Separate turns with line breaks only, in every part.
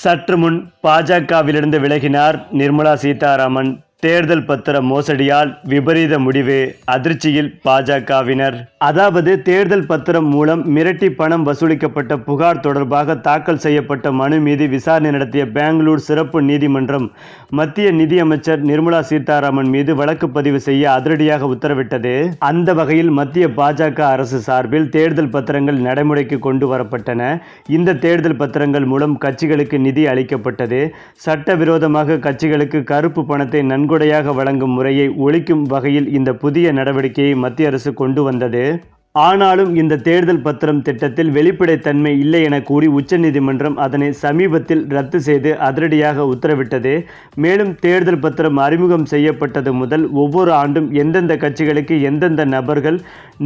சற்று முன் பாஜகவிலிருந்து விலகினார் நிர்மலா சீதாராமன். தேர்தல் பத்திர மோசடியால் விபரீத முடிவு அதிர்ச்சியில் பாஜகவினர். அதாவது தேர்தல் பத்திரம் மூலம் மிரட்டி பணம் வசூலிக்கப்பட்ட புகார் தொடர்பாக தாக்கல் செய்யப்பட்ட மனு மீது விசாரணை நடத்திய பெங்களூர் சிறப்பு நீதிமன்றம் மத்திய நிதியமைச்சர் நிர்மலா சீதாராமன் மீது வழக்கு பதிவு செய்ய அதிரடியாக உத்தரவிட்டது. அந்த வகையில் மத்திய பாஜக அரசு சார்பில் தேர்தல் பத்திரங்கள் நடைமுறைக்கு கொண்டு வரப்பட்டன. இந்த தேர்தல் பத்திரங்கள் மூலம் கட்சிகளுக்கு நிதி அளிக்கப்பட்டது. சட்டவிரோதமாக கட்சிகளுக்கு கருப்பு பணத்தை நன்கொடையாக வழங்கும் முறையை ஒழிக்கும் வகையில் இந்த புதிய நடவடிக்கையை மத்திய அரசு கொண்டு வந்தது. ஆனாலும் இந்த தேர்தல் பத்திரம் திட்டத்தில் வெளிப்படைத்தன்மை இல்லை என கூறி உச்சநீதிமன்றம் அதனை சமீபத்தில் ரத்து செய்து அதிரடியாக உத்தரவிட்டது. மேலும் தேர்தல் பத்திரம் அறிமுகம் செய்யப்பட்டது முதல் ஒவ்வொரு ஆண்டும் எந்தெந்த கட்சிகளுக்கு எந்தெந்த நபர்கள்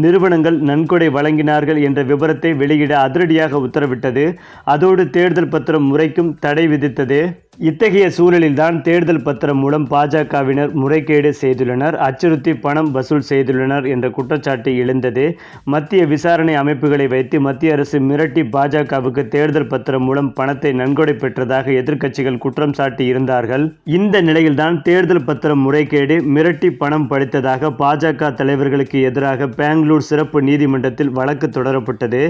நிறுவனங்கள் நன்கொடை வழங்கினார்கள் என்ற விவரத்தை வெளியிட அதிரடியாக உத்தரவிட்டது. அதோடு தேர்தல் பத்திரம் முறைக்கும் தடை விதித்தது. இத்தகைய சூழலில்தான் தேர்தல் பத்திரம் மூலம் பாஜகவினர் முறைகேடு செய்துள்ளனர் அச்சுறுத்தி பணம் வசூல் செய்துள்ளனர் என்ற குற்றச்சாட்டு எழுந்தது. மத்திய விசாரணை அமைப்புகளை வைத்து மத்திய அரசு மிரட்டி பாஜகவுக்கு தேர்தல் பத்திரம் மூலம் பணத்தை நன்கொடை பெற்றதாக எதிர்க்கட்சிகள் குற்றம் சாட்டி இருந்தார்கள். இந்த நிலையில்தான் தேர்தல் பத்திரம் முறைகேடு மிரட்டி பணம் படித்ததாக பாஜக தலைவர்களுக்கு எதிராக பெங்களூர் சிறப்பு நீதிமன்றத்தில் வழக்கு தொடரப்பட்டது.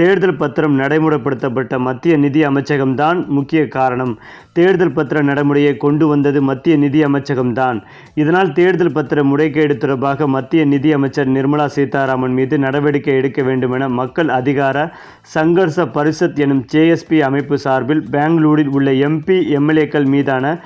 தேர்தல் பத்திரம் நடைமுறைப்படுத்தப்பட்ட மத்திய நிதி அமைச்சகம்தான் முக்கிய காரணம். தேர்தல் பத்திர நடைமுறையை கொண்டு வந்தது மத்திய நிதி அமைச்சகம்தான். இதனால் தேர்தல் பத்திர முறைகேடு தொடர்பாக மத்திய நிதி அமைச்சர் நிர்மலா சீதாராமன் மீது நடவடிக்கை எடுக்க வேண்டுமென மக்கள் அதிகார சங்கர்ஷ பரிஷத் எனும் ஜேஎஸ்பி அமைப்பு சார்பில் பெங்களூரில் உள்ள எம்பி எம்எல்ஏக்கள் மீதான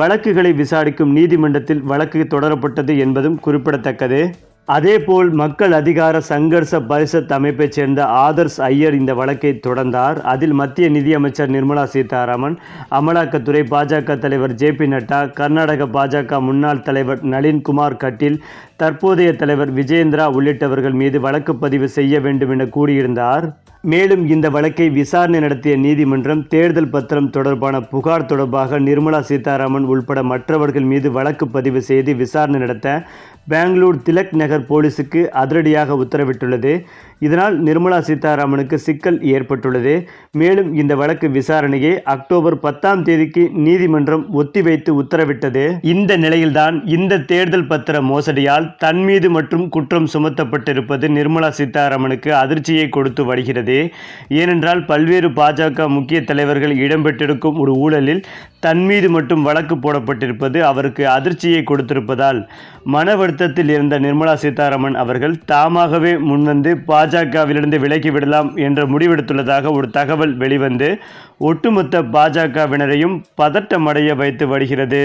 வழக்குகளை விசாரிக்கும் நீதிமன்றத்தில் வழக்கு தொடரப்பட்டது என்பதும் குறிப்பிடத்தக்கது. அதேபோல் மக்கள் அதிகார சங்கர்ஷ பரிஷத் அமைப்பைச் சேர்ந்த ஆதர்ஸ் ஐயர் இந்த வழக்கை தொடர்ந்தார். அதில் மத்திய நிதியமைச்சர் நிர்மலா சீதாராமன் அமலாக்கத்துறை பாஜக தலைவர் ஜே பி நட்டா கர்நாடக பாஜக முன்னாள் தலைவர் நளின்குமார் கட்டீல் தற்போதைய தலைவர் விஜேந்திரா உள்ளிட்டவர்கள் மீது வழக்கு பதிவு செய்ய வேண்டும் என கூறியிருந்தார். மேலும் இந்த வழக்கை விசாரணை நடத்திய நீதிமன்றம் தேர்தல் பத்திரம் தொடர்பான புகார் தொடர்பாக நிர்மலா சீதாராமன் உள்பட மற்றவர்கள் மீது வழக்கு பதிவு செய்து விசாரணை நடத்த பெங்களூர் திலக் நகர் போலீசுக்கு அதிரடியாக உத்தரவிட்டுள்ளது. இதனால் நிர்மலா சீதாராமனுக்கு சிக்கல் ஏற்பட்டுள்ளது. மேலும் இந்த வழக்கு விசாரணையை அக்டோபர் பத்தாம் தேதிக்கு நீதிமன்றம் ஒத்திவைத்து உத்தரவிட்டது. இந்த நிலையில்தான் இந்த தேர்தல் பத்திர மோசடியால் தன் மீது மற்றும் குற்றம் சுமத்தப்பட்டிருப்பது நிர்மலா சீதாராமனுக்கு அதிர்ச்சியை கொடுத்து வருகிறது. ஏனென்றால் பல்வேறு பாஜக முக்கிய தலைவர்கள் இடம்பெற்றிருக்கும் ஒரு ஊழலில் தன் மீது மட்டும் வழக்கு போடப்பட்டிருப்பது அவருக்கு அதிர்ச்சியை கொடுத்திருப்பதால் மன வருத்தத்தில் இருந்த நிர்மலா சீதாராமன் அவர்கள் தாமாகவே முன்வந்து பாஜகவிலிருந்து விலகி விடலாம் என்ற முடிவெடுத்துள்ளதாக ஒரு தகவல் வெளிவந்து ஒட்டுமொத்த பாஜகவினரையும் பதட்டமடைய வைத்து வருகிறது.